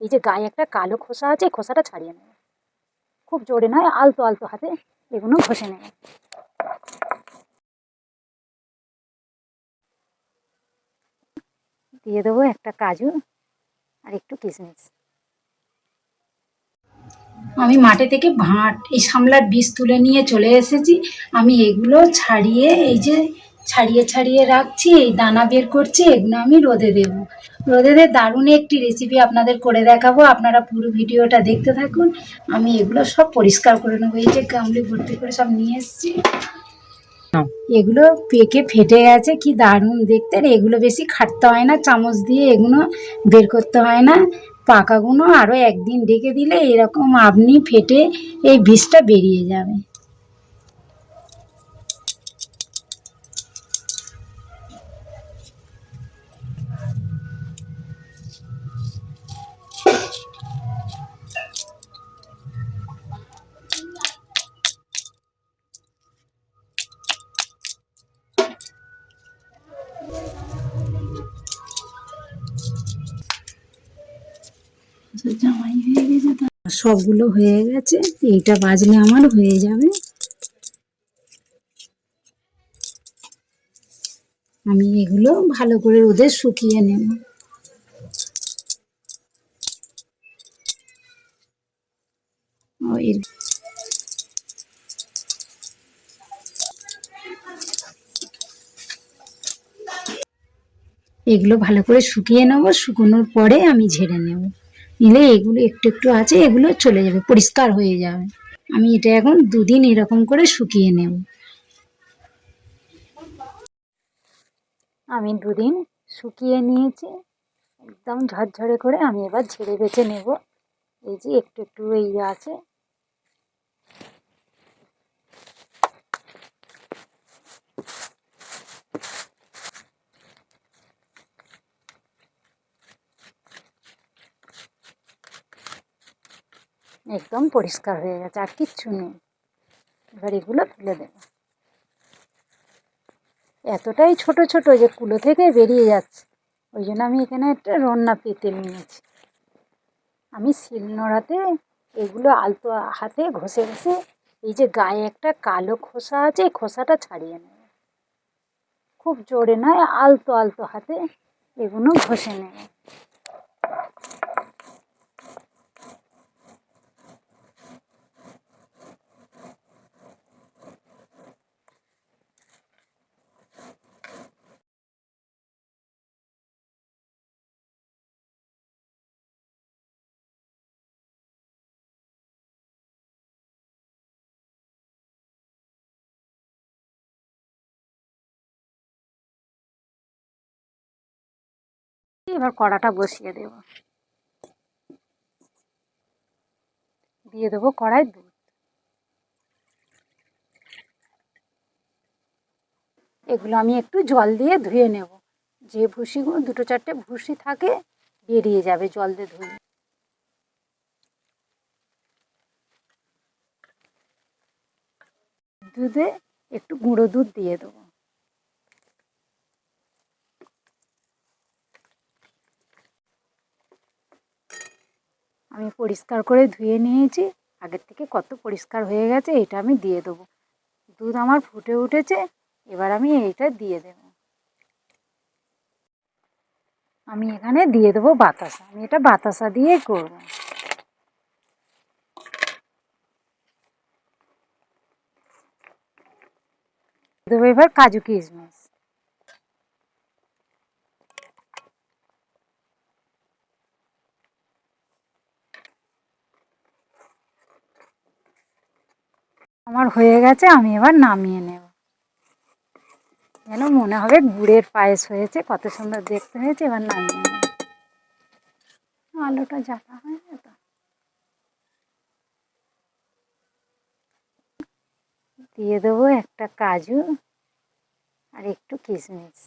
এই যে গায়ে একটা কালো খোসা আছে খোসাটা ছাড়িয়ে নেবে। খুব জোরে নয়, আলতো আলতো হাতে এগুলো ঘষে নেবে। দিয়ে দেবো একটা কাজু আর একটু কিশমিশ আমি মাঠে থেকে ভাঁট, এই সামলার বীজ তুলে নিয়ে চলে এসেছি। আমি এগুলো ছাড়িয়ে এই যে ছাড়িয়ে ছাড়িয়ে রাখছি এই দানা বের করছি এগুলো আমি রোদে দেব। রোদে দিয়ে দারুণ একটি রেসিপি আপনাদের করে দেখাবো। আপনারা পুরো ভিডিওটা দেখতে থাকুন। আমি এগুলো সব পরিষ্কার করে নেব। এই যে গামলি ভর্তি করে সব নিয়ে এসেছি। এগুলো পেকে ফেটে গেছে কি দারুণ দেখতে। এগুলো বেশি খাটতে হয় না চামচ দিয়ে এগুলো বের করতে হয় না। পাকাগুলো আরও একদিন ডেকে দিলে এরকম আপনি ফেটে এই বীজটা বেরিয়ে যাবে। হয়ে গেছে সবগুলো হয়ে গেছে, এইটা বাজলে আমার হয়ে যাবে। আমি এগুলো ভালো করে রোদে শুকিয়ে নেব। এর এগুলো ভালো করে শুকিয়ে নেব, শুকোনোর পরে আমি ঝেড়ে নেব। নিলে এগুলো একটু একটু আছে, এগুলো চলে যাবে, পরিষ্কার হয়ে যাবে। আমি এটা এখন দুদিন এরকম করে শুকিয়ে নেব। আমি দুদিন শুকিয়ে নিয়েছি, একদম ঝরঝরে করে আমি এবার ঝেড়ে বেছে নেব। এই যে একটু একটু এই আছে। একদম পরিষ্কার হয়ে গেছে, আর কিচ্ছু নেই। এবার এগুলো তুলে দেবো। এতটাই ছোট ছোট যে কুলো থেকে বেরিয়ে যাচ্ছে, ওই জন্য আমি এখানে একটা রন্না পেতে নিয়েছি। আমি শিলনোড়াতে এগুলো আলতো হাতে ঘষে ঘষে এই যে গায়ে একটা কালো খোসা আছে, এই খোসাটা ছাড়িয়ে নেব। খুব জোরে নয়, আলতো আলতো হাতে এগুলো ঘষে নেব। এবার কড়াটা বসিয়ে দেব। দিয়ে দেবো কড়াই দুধ। এগুলো আমি একটু জল দিয়ে ধুয়ে নেব। যে ভুসিগুলো দুটো চারটে ভুসি থাকে, বেরিয়ে যাবে জল দিয়ে ধুয়ে। দুধে একটু গুঁড়ো দুধ দিয়ে দেবো। আমি পরিষ্কার করে ধুয়ে নিয়েছি। আগের থেকে কত পরিষ্কার হয়ে গেছে, এটা আমি দিয়ে দেবো। দুধ আমার ফুটে উঠেছে, এবার আমি এইটা দিয়ে দেব। আমি এখানে দিয়ে দেবো বাতাসা। আমি এটা বাতাসা দিয়েই করব। দেবো এবার কাজু কিশমিশ। আমার হয়ে গেছে, আমি এবার নামিয়ে নেব। যেন মনে হবে গুড়ের পায়েস হয়েছে, কত সুন্দর দেখতে হয়েছে, এবার নামিয়ে নেব। আলুটা জ্বালা হয় না তো। দিয়ে দেবো একটা কাজু আর একটু কিশমিশ।